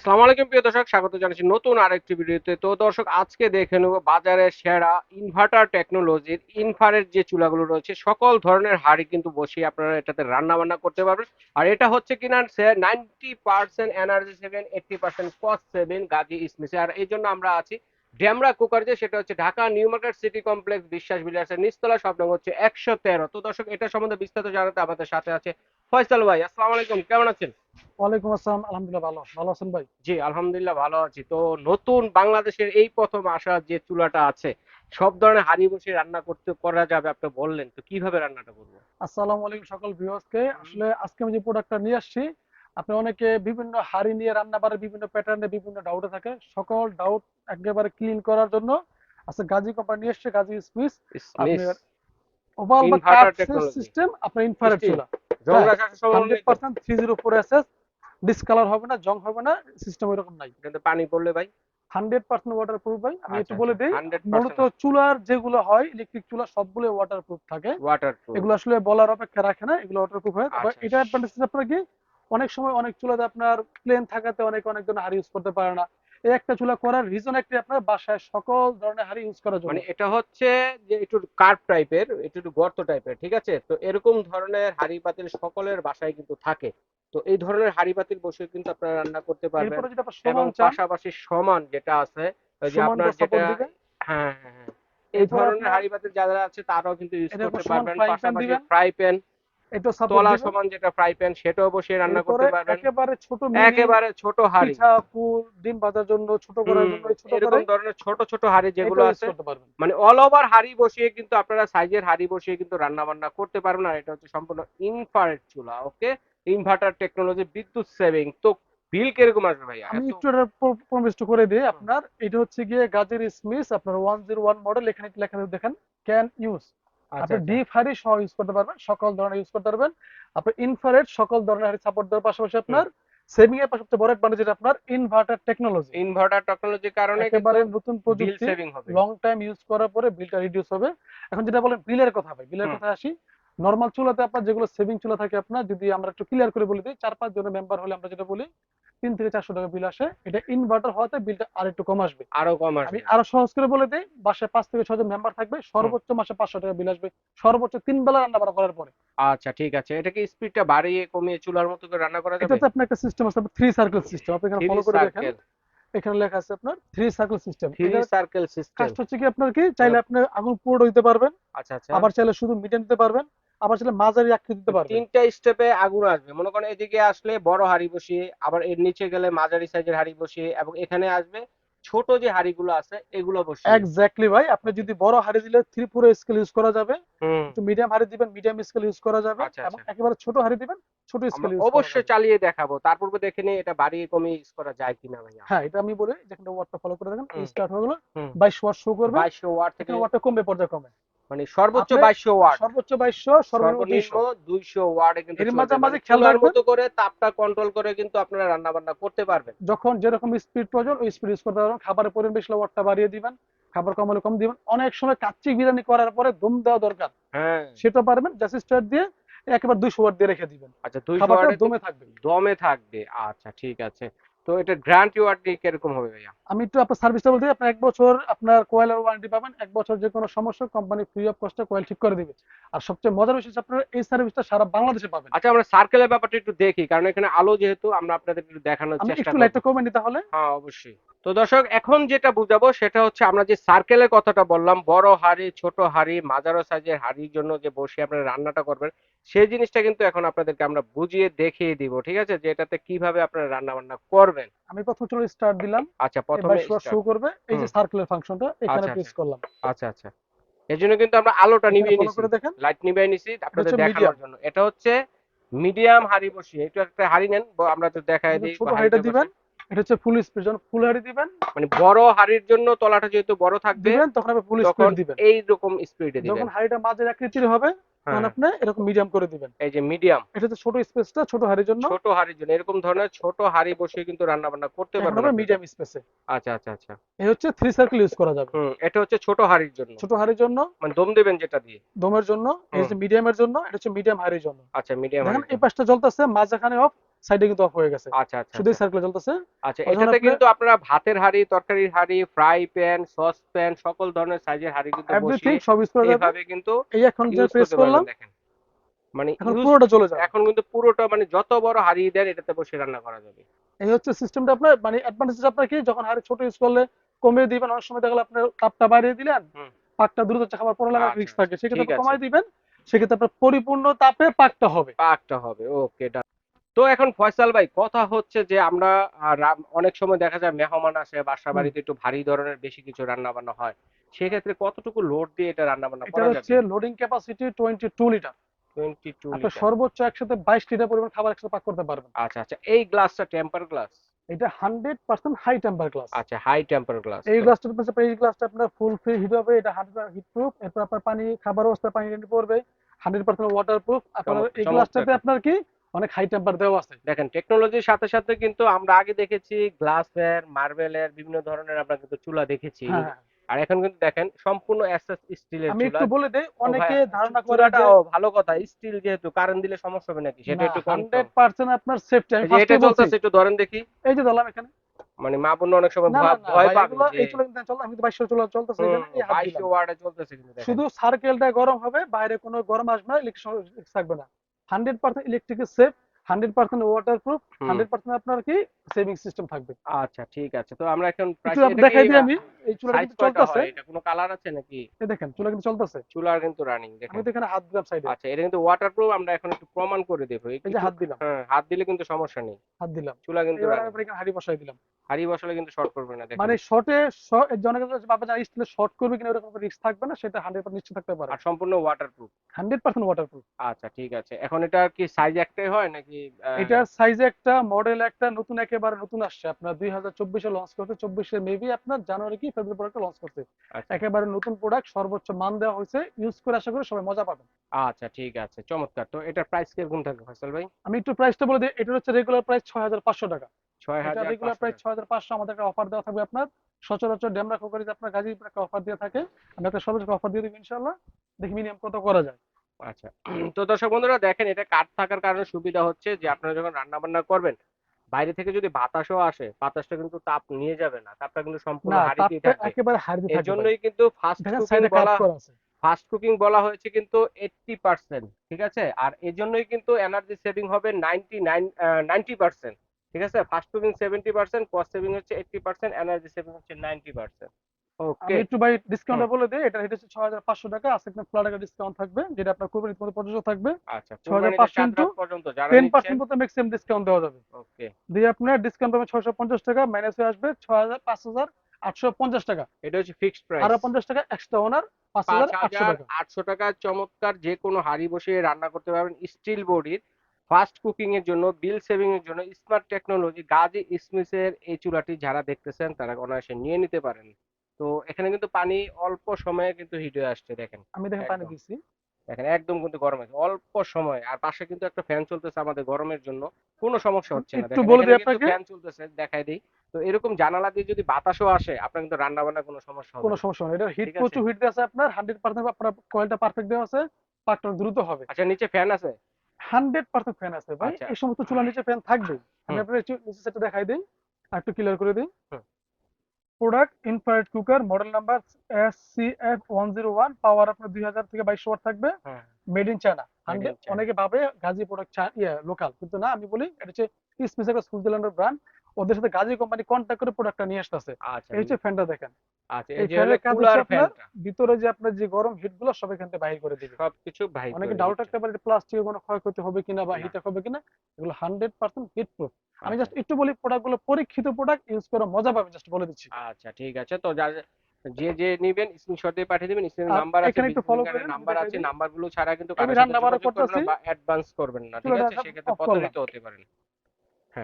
আসসালামু আলাইকুম, প্রিয় দর্শক, স্বাগত জানাচ্ছি নতুন আরেকটি ভিডিওতে। তো দর্শক, আজকে দেখে নেব বাজারে সেরা ইনভার্টার টেকনোলজির ইনফারের যে চুলাগুলো রয়েছে, সকল ধরনের হাড়ি কিন্তু বসিয়ে আপনারা এটাতে রান্না বান্না করতে পারবেন। আর এটা হচ্ছে কিনা ninety percent energy saving eighty percent cost saving Gazi ইসমিসে। আর এই জন্য আমরা আছি ড্যামরা কুকার যে সেটা হচ্ছে Dhaka new market city complex Biswas বিলাসের নিচতলা সব নম্বর হচ্ছে একশো তেরো। তো দর্শক এটা সম্বন্ধে বিস্তারিত জানাতে আমাদের সাথে আছে ফয়সাল ভাই। আসসালামু আলাইকুম কেমন আছেন? ওয়ালাইকুম আসসালাম আলহামদুলিল্লাহ ভালো। ভালো আছেন ভাই? জি আলহামদুলিল্লাহ ভালো আছি। তো নতুন বাংলাদেশের এই প্রথম আসা যে চুলাটা আছে সব ধরনের হাড়ি বসে রান্না করতে করা যাবে আপনি বললেন। তো কীভাবে রান্নাটা করব? আসসালামু আলাইকুম সকল ভিউয়ার্সকে আসলে আজকে আমি যে প্রোডাক্টটা নিয়ে আসছি আপনি অনেকে বিভিন্ন হাড়ি নিয়ে রান্না বাড়ার বিভিন্ন প্যাটার্নে বিভিন্ন ডাউটে থাকে। সকল ডাউট একেবারে ক্লিন করার জন্য আজকে গাজী কোম্পানি নিয়ে এসছে গাজী স্মিথ আপনি ওভাল বা কাট সিস্টেম আপনার ইনফ্রারেড. চুলা। পার্সেন্ট ডিসকালার হবে না জং হবে না সিস্টেম এরকম নাই। কিন্তু পানি পড়লে ভাই। হান্ড্রেড পার্সেন্ট ওয়াটার প্রুফ ভাই আমি একটু আচ্ছা, বলে আচ্ছা, দিই মূলত চুলার যেগুলো হয় ইলেকট্রিক চুলা সবগুলো ওয়াটার প্রুফ থাকে। ওয়াটার এগুলো আসলে বলার অপেক্ষা রাখে না এগুলো হয়। আচ্ছা। এটা অ্যাডভান্টেজ আপনার কি? অনেক সময় অনেক চুলাতে আপনার প্লেন থাকাতে অনেক অনেক ধরনের হাড়ি ইউজ করতে পারে না। এই একটা চুলা করার রিজন একটি আপনার বাসায় সকল ধরনের হাড়ি ইউজ করার জন্য। মানে এটা হচ্ছে যে একটু কার্ভ টাইপের একটু গর্ত টাইপের ঠিক আছে? তো এরকম ধরনের হাড়ি পাতিল সকলের বাসায় কিন্তু থাকে। তো এই ধরনের হাড়ি পাতিল বসে কিন্তু আপনারা রান্না করতে পারবেন এবং পাশাপাশি সমান যেটা আছে ওই যে আপনার যেটা হ্যাঁ হ্যাঁ হ্যাঁ। এই ধরনের হাড়ি পাতিল যারা আছে তারাও কিন্তু ইউজ করতে পারবেন। পাশাপাশি ফ্রাই প্যান এটা তলা সমান যেটা ফ্রাই প্যান সেটাও বসে রান্না করতে পারবেন। একেবারে ছোট একেবারে ছোট হাড়ি। পিঠা পুর ডিম ভাজার জন্য ছোট করার জন্য ছোট এরকম ধরনের ছোট ছোট হাড়ি যেগুলো আছে মানে অল ওভার হাড়ি বসিয়ে কিন্তু আপনারা সাইজের হাড়ি বসিয়ে কিন্তু রান্না বান্না করতে পারবেন। আর এটা হচ্ছে সম্পূর্ণ ইনফ্রারেড চুলা ওকে ইনভার্টার টেকনোলজি বিদ্যুৎ সেভিং তো বিল কীরকম আসবে ভাই আমি একটু করে দিই আপনার। এটা হচ্ছে গিয়ে গাজের স্মিথ আপনার ওয়ান জিরো ওয়ান মডেল এখানে লেখা দেখেন। ক্যান ইউজ আপনি আচ্ছা। ডিপ হাড়ি সহ ইউজ করতে পারবেন সকল ধরনের ইউজ করতে পারবেন। আপনি ইনফ্রারেড সকল ধরনের হাড়ি সাপোর্ট দেওয়ার পাশাপাশি আপনার সেভিং এর বড় অ্যাডভান্টেজ আপনার ইনভার্টার টেকনোলজি ইনভার্টার টেকনোলজির কারণে একেবারে নতুন বিল প্রযুক্তি সেভিং হবে। লং টাইম ইউজ করার পরে বিলটা রিডিউস হবে। এখন যেটা বলেন বিলের কথা ভাই বিলের। কথা আসি। নর্মাল চুলাতে আপনার যেগুলো সেভিং চুলা থাকে আপনার যদি আমরা একটু ক্লিয়ার করে বলে দিই চার পাঁচ জনের মেম্বার হলে আমরা যেটা বলি তিন থেকে চারশো টাকা বিল আসে। এটা ইনভার্টার হওয়াতে বিলটা আর একটু কম আসবে। আরও কম আমি আসবে আরও সহজ করে বলে দিই বাসায় পাঁচ থেকে ছজন মেম্বার থাকবে সর্বোচ্চ মাসে পাঁচশো টাকা বিল আসবে। সর্বোচ্চ তিন বেলা রান্না বান্না করার পরে। আচ্ছা ঠিক আছে। এটা কি স্পিডটা বাড়িয়ে কমিয়ে চুলার মতো করে রান্না করা যাবে? এটাতে আপনার একটা সিস্টেম আছে থ্রি সার্কেল সিস্টেম আপনি এখানে ফলো করে দেখেন। এখানে লেখা আছে আপনার three circle system three circle system কাজটা হচ্ছে কি আপনার কি? চাইলে আপনি আগুন পুরো দিতে পারবেন। আচ্ছা আচ্ছা। আবার চাইলে শুধু মিডিয়াম দিতে পারবেন। আবার মাঝারি আকৃতি দিতে পারবেন তিনটা স্টেপে আগুন আসবে। মনে করেন এদিকে আসলে বড় হাড়ি বসিয়ে আবার এর নিচে গেলে মাঝারি সাইজের হাড়ি বসিয়ে এবং এখানে আসবে ছোট যে হাড়িগুলো আছে এগুলো বসিয়ে। এক্স্যাক্টলি ভাই আপনি যদি বড় হাড়ি দিলে স্কেল ইউজ করা যাবে। মিডিয়াম হাড়ি দিবেন মিডিয়াম স্কেল ইউজ করা যাবে আচ্ছা, এবং আচ্ছা। একেবারে ছোট হাড়ি দিবেন ছোট স্কেল ইউজ অবশ্যই চালিয়ে দেখাবো। তারপর দেখে নিই এটা বাড়িয়ে কমিয়ে ইউজ করা যায় কিনা ভাইয়া। হ্যাঁ এটা আমি বলি যেখানে ওয়াটটা ফলো করে দেখেন। স্টার্ট হয়ে গেল। হুম। 22 ওয়াট শো করবে। বাইশশো ওয়াট থেকে ওয়াটটা কমবে পর্যায়ে কমে মানে সর্বোচ্চ আপনি বাইশশো ওয়াট। সর্বোচ্চ 2200 সর্বনিম্ন সর্বনিম্ন 200 দুইশো ওয়াটে কিন্তু এর মানে খেয়াল রাখবেন। মতো করে তাপটা কন্ট্রোল করে কিন্তু আপনারা রান্না বান্না করতে পারবেন। যখন যেরকম স্পিড প্রয়োজন ওই স্পিড ইউজ করতে পারবেন। খাবারের পরিমাণ বেশি ওয়াটটা বাড়িয়ে দিবেন খাবার কম হলে কম দিবেন। অনেক সময় কাচ্চি বিরিয়ানি করার পরে দম দেওয়া দরকার। হ্যাঁ। সেটা পারবেন জাস্ট স্টার্ট দিয়ে একেবারে 200 ওয়াট দিয়ে রেখে দিবেন। আচ্ছা দুইশো খাবারটা ওয়াটে দমে থাকবে। দমে থাকবে। আচ্ছা ঠিক আছে। তো এটা গ্যারান্টি ওয়ারেন্টি কীরকম হবে ভাইয়া? আমি একটু আপনার সার্ভিসটা বলতে আপনার এক বছর আপনার কোয়েলের ওয়ারেন্টি পাবেন এক বছর যে কোনো সমস্যা কোম্পানি ফ্রি অফ কস্টে কোয়েল ঠিক করে দিবে। আর সবচেয়ে মজার বিষয় আপনারা এই সার্ভিসটা সারা বাংলাদেশে পাবেন। আচ্ছা আমরা সার্কেলের ব্যাপারটা একটু দেখি কারণ এখানে আলো যেহেতু আমরা আপনাদের একটু দেখানোর চেষ্টা একটু করব। লাইটটা কমে নিই তাহলে। হ্যাঁ অবশ্যই। তো দর্শক এখন যেটা বুঝাবো সেটা হচ্ছে আমরা যে সার্কেলের কথাটা বললাম বড় হাড়ি ছোট হাড়ি মাঝারো সাইজের হাড়ির জন্য যে বসে আপনারা রান্নাটা করবেন সেই জিনিসটা কিন্তু এখন আপনাদেরকে আমরা বুঝিয়ে দেখিয়ে দিব ঠিক আছে? যে এটাতে কীভাবে আপনারা রান্না বান্না করবেন। আমি প্রথম চলো স্টার্ট দিলাম আচ্ছা প্রথমে প্রথমে শো করবে এই যে। সার্কেলের ফাংশনটা এখানে আচ্ছা, প্রেস আচ্ছা। করলাম। আচ্ছা। আচ্ছা এর জন্য কিন্তু আমরা আলোটা নিভিয়ে নিছি। লাইট নিভিয়ে নিছি আপনাদের দেখানোর জন্য। এটা হচ্ছে মিডিয়াম হাড়ি বসিয়ে। একটু একটা হাড়ি নেন আমরা তো এটা দিই ছোট হাড়িটা দিবেন এটা হচ্ছে ফুল স্পিড যখন ফুল হাড়ি দিবেন মানে বড় হাড়ির জন্য তলাটা যেহেতু বড় থাকবে তখন আপনি ফুল স্পিড দিবেন। এই রকম স্পিডে দিবেন। যখন হাড়িটা মাঝের আকৃতির হবে তখন হ্যাঁ, আপনি এরকম মিডিয়াম করে দিবেন। এই যে মিডিয়াম এটা হচ্ছে ছোট স্পেসটা ছোট হাড়ির জন্য। ছোট হাড়ির জন্য। এরকম ধরনের ছোট হাড়ি বসিয়ে কিন্তু রান্না বান্না করতে পারবেন। মিডিয়াম স্পেসে আচ্ছা আচ্ছা আচ্ছা। এই হচ্ছে থ্রি সার্কেল ইউজ করা যাবে। এটা হচ্ছে ছোট হাড়ির জন্য। ছোট হাড়ির জন্য। মানে দম দেবেন যেটা দিয়ে। দমের জন্য। এই যে মিডিয়ামের জন্য। এটা হচ্ছে মিডিয়াম হাড়ির জন্য। আচ্ছা মিডিয়াম এই পাশটা জ্বলতেছে মাঝখানে অফ সাইডে কিন্তু অফ হয়ে গেছে। আচ্ছা আচ্ছা শুধু আচ্ছা। সার্কেল চলতেছে। আচ্ছা এটাতে কিন্তু আপনারা ভাতের হাঁড়ি তরকারির হাঁড়ি ফ্রাই প্যান সস প্যান সকল ধরনের সাইজের হাঁড়ি কিন্তু এভরিথিং সব ইউজ করা যাবে। কিন্তু এই এখন যে প্রেস করলাম মানে এখন পুরোটা চলে যাবে। এখন কিন্তু পুরোটা মানে যত বড় হাঁড়ি দেন এটাতে বসে রান্না করা যাবে। এই হচ্ছে সিস্টেমটা আপনার মানে অ্যাডভান্টেজ আপনার কি? যখন হাড়ি ছোট ইউজ করলে কমিয়ে দিবেন অনেক সময় দেখা গেলো আপনার তাপটা বাড়িয়ে দিলেন পাকটা দ্রুত খাবার পরে লাগার আচ্ছা, রিস্ক থাকে। সেক্ষেত্রে ঠিক আপনি আছে। কমাই দিবেন সেক্ষেত্রে আপনার পরিপূর্ণ তাপে পাকটা হবে। পাকটা হবে ওকে তো এখন ফয়সাল ভাই কথা হচ্ছে যে আমরা অনেক সময় দেখা যায় মেহমান আসে বাসা বাড়িতে একটু ভারী ধরনের বেশি কিছু রান্না বান্না হয়। সেক্ষেত্রে কতটুকু লোড দিয়ে এটা রান্না বান্না করা হচ্ছে loading capacity twenty two litre twenty two আপনি সর্বোচ্চ একসাথে বাইশ লিটার পরিমাণ খাবার একসাথে পাক করতে পারবেন। আচ্ছা আচ্ছা। এই গ্লাসটা টেম্পার গ্লাস এটা hundred percent high temper glass আচ্ছা হাই টেম্পার গ্লাস এই গ্লাসটার পাশে এই গ্লাসটা আপনার ফুল ফ্রি হিট হবে এটা হান্ড্রেড হিট প্রুফ এরপর আপনার পানি খাবার অবস্থায় পানি রেডি পড়বে হান্ড্রেড পার্সেন্ট ওয়াটার প্রুফ আপনার এই। গ্লাসটাতে আপনার কি? অনেক হাই টেম্পার দেওয়া আছে। দেখেন টেকনোলজির সাথে সাথে কিন্তু আমরা আগে দেখেছি গ্লাসের মার্বেলের বিভিন্ন ধরনের আমরা কিন্তু চুলা দেখেছি। হ্যাঁ। আর এখন কিন্তু দেখেন সম্পূর্ণ এসএস স্টিলের আমি একটু বলে দেই অনেকে ধারণা করে যে ভালো কথা স্টিল যেহেতু কারেন্ট দিলে সমস্যা হবে নাকি? সেটা একটু হান্ড্রেড কনফার্ম পার্সেন্ট আপনার সেফটি আমি এটা চলতেছে একটু ধরেন দেখি। এই যে ধরলাম এখানে। মানে মা বোন অনেক সময় ভয়- ভয় পাবে এই চলে কিন্তু চল আমি তো বাইশশো চলে চলতেছে এখানে এই হাত বাইশে দিলাম। ওয়ার্ডে চলতেছে কিন্তু। শুধু সার্কেলটা গরম হবে বাইরে কোনো গরম আসবে না ইলেকট্রিক থাকবে না। হান্ড্রেড পার্সেন্ট ইলেকট্রিকের safe hundred percent water proof hundred percent আপনার কি সেভিং সিস্টেম থাকবে। আচ্ছা ঠিক আছে। তো আমরা এখন দেখাই দিই আমি এই সাইজ কিন্তু চলতেছে। এটা কোনো কালার আছে নাকি? এই দেখেন চুলা কিন্তু চলতেছে। চুলার কিন্তু রানিং দেখেন। আমি তো এখানে হাত দিলাম সাইডে আচ্ছা এটা কিন্তু ওয়াটারপ্রুফ আমরা এখন একটু প্রমাণ করে দেবো। এই যে হাত দিলাম। হ্যাঁ হাত দিলে কিন্তু সমস্যা নেই। হাত দিলাম। চুলা কিন্তু এবার। এখানে হাড়ি বসাই দিলাম। হাড়ি বসালে কিন্তু শর্ট করবে না দেখেন। মানে শর্টে কাছে বাবা জানা স্টিলে শর্ট করবে কিনা এরকম রিস্ক থাকবে না সেটা হান্ড্রেড পার্সেন্ট নিশ্চিত থাকতে পারে। আর সম্পূর্ণ waterproof hundred percent water proof আচ্ছা ঠিক আছে। এখন এটা কি সাইজ একটাই হয় নাকি এটার সাইজে একটা মডেল একটা নতুন একেবারে নতুন আসছে। আপনার দুই হাজার চব্বিশে লঞ্চ করছে চব্বিশে মেবি আপনার জানুয়ারি কি ফেব্রুয়ারি প্রোডাক্ট লঞ্চ করছে। আচ্ছা। একেবারে নতুন প্রোডাক্ট সর্বোচ্চ মান দেওয়া হয়েছে। ইউজ করে আশা করি সবাই মজা পাবেন। আচ্ছা ঠিক আছে। চমৎকার। তো এটার প্রাইস কীরকম থাকবে ফয়সাল ভাই? আমি একটু প্রাইসটা বলে দিই। এটা হচ্ছে রেগুলার প্রাইস ছয় হাজার পাঁচশো টাকা। ছয় এটা হাজার রেগুলার প্রাইস ছয় হাজার পাঁচশো আমাদের অফার দেওয়া থাকবে আপনার। সচরাচর ডেমরা কোকারিতে আপনার গাজীপুর একটা অফার দিয়ে থাকে। আমি একটা সর্বোচ্চ অফার দিয়ে দেবো ইনশাল্লাহ দেখি মিনিমাম কত করা যায়। আচ্ছা। তো দর্শক বন্ধুরা দেখেন এটা কাঠ থাকার কারণে সুবিধা হচ্ছে যে আপনারা যখন রান্না বান্না করবেন বাইরে থেকে যদি বাতাসও আসে বাতাসটা কিন্তু তাপ নিয়ে যাবে না তাপটা কিন্তু সম্পূর্ণ হাড়িতেই তাপটা একেবারে হারিয়ে এর থাকবে। জন্যই কিন্তু ফাস্ট কুকিং বলা আছে। ফাস্ট কুকিং বলা হয়েছে কিন্তু এইটটি পার্সেন্ট ঠিক আছে? আর এর জন্যই কিন্তু এনার্জি সেভিং হবে নাইনটি নাইন নাইনটি পার্সেন্ট ঠিক আছে? Fast cooking seventy percent cost saving হচ্ছে এইটটি পার্সেন্ট এনার্জি সেভিং হচ্ছে নাইনটি পার্সেন্ট আমি ওকে। একটু ভাই ডিসকাউন্টটা বলে দিই এটা হচ্ছে ছয় হাজার পাঁচশো টাকা আজকে আপনার ফ্ল্যাট টাকা ডিসকাউন্ট থাকবে যেটা আপনার কুরবানির মধ্যে প্রযোজ্য থাকবে। আচ্ছা 6500 কুরবানিতে চাঁদ রাত পর্যন্ত যারা টেন নিচ্ছেন। পার্সেন্ট মতো ম্যাক্সিমাম ডিসকাউন্ট দেওয়া যাবে। ওকে। দিয়ে আপনার ডিসকাউন্ট পাবেন ছয়শো পঞ্চাশ টাকা মাইনাস হয়ে আসবে ছয় হাজার পাঁচ হাজার আটশো পঞ্চাশ টাকা। এটা হচ্ছে ফিক্সড প্রাইস আরও পঞ্চাশ টাকা এক্সট্রা ওনার পাঁচ পাঁচ হাজার আটশো হাজার টাকা। আটশো টাকা চমৎকার যে কোনো হাঁড়ি বসিয়ে রান্না করতে পারবেন স্টিল বডির ফাস্ট কুকিং এর জন্য বিল সেভিং এর জন্য স্মার্ট টেকনোলজি গাজী স্মিথের এই চুলাটি যারা দেখতেছেন তারা অনায়াসে নিয়ে নিতে পারেন। তো এখানে কিন্তু পানি অল্প সময়ে কিন্তু হিট হয়ে আসছে দেখেন। আমি দেখেন পানি। দিচ্ছি দেখেন একদম কিন্তু গরম। আছে অল্প সময় আর পাশে কিন্তু একটা ফ্যান চলতেছে আমাদের গরমের জন্য। কোনো সমস্যা হচ্ছে না। একটু বলে দিই আপনাকে। ফ্যান চলতেছে দেখাই দেই। তো এরকম জানালা দিয়ে যদি বাতাসও আসে আপনার কিন্তু রান্না বান্না কোনো সমস্যা হবে কোনো সমস্যা নেই এটা হিট প্রচুর হিট আছে আপনার হান্ড্রেড পার্সেন্ট আপনার কয়েলটা পারফেক্ট দেওয়া আছে পাকটা দ্রুত হবে। আচ্ছা নিচে ফ্যান আছে? হান্ড্রেড পার্সেন্ট ফ্যান আছে ভাই। আচ্ছা। এই সমস্ত চুলার নিচে ফ্যান থাকবে আমি একটু নিচে সেটা দেখাই দিই আর একটু ক্লিয়ার করে দিই। হুম। Product infrared cooker model number S C F one zero one power আপনার দুই হাজার থেকে বাইশ ওয়াট থাকবে মেড ইন চায়না. অনেকে ভাবে গাজী প্রোডাক্ট ইয়ে লোকাল কিন্তু না আমি বলি এটা হচ্ছে স্পেশাল সুইজারল্যান্ডের ব্র্যান্ড ওদের সাথে গাজী কোম্পানি কন্ট্যাক্ট করে প্রোডাক্টটা নিয়ে আসতেছে। আচ্ছা এই হচ্ছে ফ্যানটা দেখেন। আচ্ছা এই ফ্যানের কাজ কুলার হচ্ছে ভিতরে যে আপনার যে গরম হিটগুলো সব এখান থেকে বাহির করে দিবে। সবকিছু ভাই অনেকে করে ডাউট। থাকতে পারে প্লাস্টিকের কোনো ক্ষয়ক্ষতি হবে কিনা বা হিট হবে কিনা এগুলো হান্ড্রেড পার্সেন্ট হিট প্রুফ আমি আচ্ছা, জাস্ট একটু বলি প্রোডাক্টগুলো পরীক্ষিত প্রোডাক্ট ইউজ করে মজা পাবে জাস্ট বলে দিচ্ছি। আচ্ছা ঠিক আছে। তো যার যে যে নেবেন স্ক্রিনশট দিয়ে পাঠিয়ে দিবেন স্ক্রিনে নাম্বার আছে এখানে একটু বিজনেস করেন, নাম্বার আছে দিই। নাম্বারগুলো ছাড়া কিন্তু রান্না সাথে যোগাযোগ করবেন। বা অ্যাডভান্স করবেন না ঠিক আছে? সেক্ষেত্রে প্রতারিত হতে পারেন।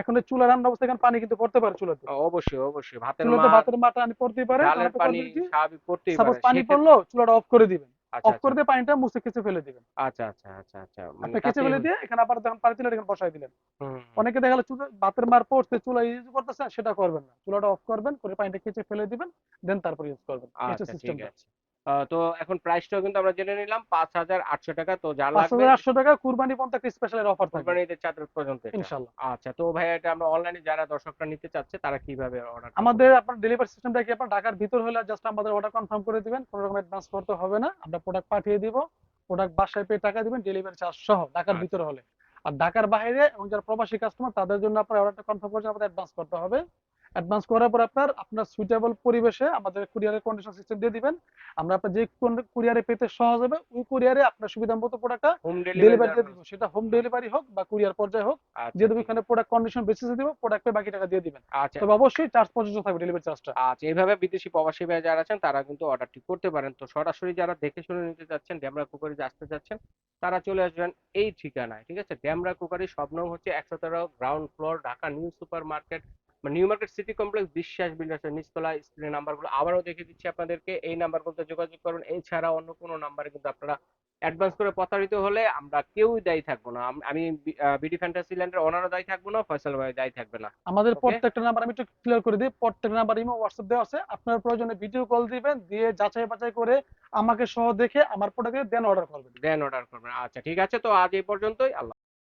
এখন চুলা রান্না অবস্থায় এখানে পানি কিন্তু পড়তে পারে চুলাতে অবশ্যই অবশ্যই। ভাতের চুলাতে ভাতের মাটা আনি পড়তেই পারে ডালের পানি স্বাভাবিক পড়তেই পারে। পানি পড়ল চুলাটা অফ করে দিবেন। আচ্ছা অফ করে দিয়ে পানিটা মুছে কেচে ফেলে দিবেন। আচ্ছা আচ্ছা আচ্ছা আচ্ছা। মানে কেচে ফেলে দিয়ে এখানে আবার যখন পানি দিলেন এখানে বসাই দিলেন। অনেকে দেখা গেলো চুলা ভাতের মার পড়ছে চুলা ইউজ করতেছেন সেটা করবেন না। চুলাটা অফ করবেন করে পানিটা কেচে ফেলে দিবেন দেন তারপর ইউজ করবেন। আচ্ছা ঠিক আছে। তো এখন প্রাইসটাও কিন্তু আমরা জেনে নিলাম পাঁচ হাজার আটশো টাকা। তো যা লাগবে আটশো টাকা কুরবানি পর্যন্ত একটা স্পেশাল অফার থাকবে। কোরবানি ঈদের চাঁদ পর্যন্ত এটা। ইনশাল্লাহ। আচ্ছা তো ভাই এটা আমরা অনলাইনে যারা দর্শকরা নিতে চাচ্ছে তারা কীভাবে অর্ডার আমাদের আপনার ডেলিভারি সিস্টেমটা কি আপনার ঢাকার ভিতর হলে জাস্ট আমাদের অর্ডার কনফার্ম করে দিবেন কোনো রকম অ্যাডভান্স করতে হবে না। আমরা প্রোডাক্ট পাঠিয়ে দিব প্রোডাক্ট বাসায় পেয়ে টাকা দিবেন ডেলিভারি চার্জ সহ ঢাকার ভিতর হলে। আর ঢাকার বাইরে এবং যারা প্রবাসী কাস্টমার তাদের জন্য আপনার অর্ডারটা কনফার্ম করতে আমাদের অ্যাডভান্স করতে হবে। অ্যাডভান্স করার পর আপনার আপনার সুইটেবল পরিবেশে আমাদের কুরিয়ারের কন্ডিশন সিস্টেম দিয়ে দিবেন। আমরা আপনার যে কুরিয়ারে পেতে সহজ হবে ওই কুরিয়ারে আপনার সুবিধা মতো প্রোডাক্টটা হোম ডেলিভারি দিয়ে দিব। সেটা হোম ডেলিভারি হোক বা কুরিয়ার পর্যায়ে হোক দেবো এখানে প্রোডাক্ট কন্ডিশন বেসিসে দিব প্রোডাক্ট বাকি টাকা দিয়ে দিবেন। আচ্ছা। তবে অবশ্যই চার্জ প্রযোজ্য থাকবে ডেলিভারি চার্জটা আচ্ছা এইভাবে বিদেশি প্রবাসী ভাই যারা আছেন তারা কিন্তু অর্ডারটি করতে পারেন। তো সরাসরি যারা দেখে শুনে নিতে চাচ্ছেন ড্যামরা কুকারি আসতে চাচ্ছেন তারা চলে আসবেন এই ঠিকানায় ঠিক আছে? ড্যামরা কুকারি সব হচ্ছে একশো তেরো ground floor Dhaka new super market new market city complex Biswas বিল্ডার্সের নিচতলা স্ক্রিনের নাম্বারগুলো আবারও দেখে দিচ্ছি আপনাদেরকে। এই নাম্বারগুলোতে যোগাযোগ করুন। এছাড়া অন্য কোনো নাম্বারে কিন্তু আপনারা অ্যাডভান্স করে প্রতারিত হলে আমরা কেউই দায়ী থাকব না। আমি বিডি ফ্যান্টাসি ল্যান্ডের ওনারও দায়ী থাকব না ফয়সাল ভাই দায়ী থাকবে না। আমাদের প্রত্যেকটা নাম্বার আমি একটু ক্লিয়ার করে দিই। প্রত্যেকটা নাম্বার ইমো হোয়াটসঅ্যাপ দেওয়া আছে। আপনার প্রয়োজনে ভিডিও কল দিবেন দিয়ে যাচাই বাছাই করে আমাকে সহ দেখে আমার প্রোডাক্টে দেন অর্ডার করবেন। দেন অর্ডার করবেন। আচ্ছা ঠিক আছে। তো আজ এই পর্যন্তই। আল্লাহ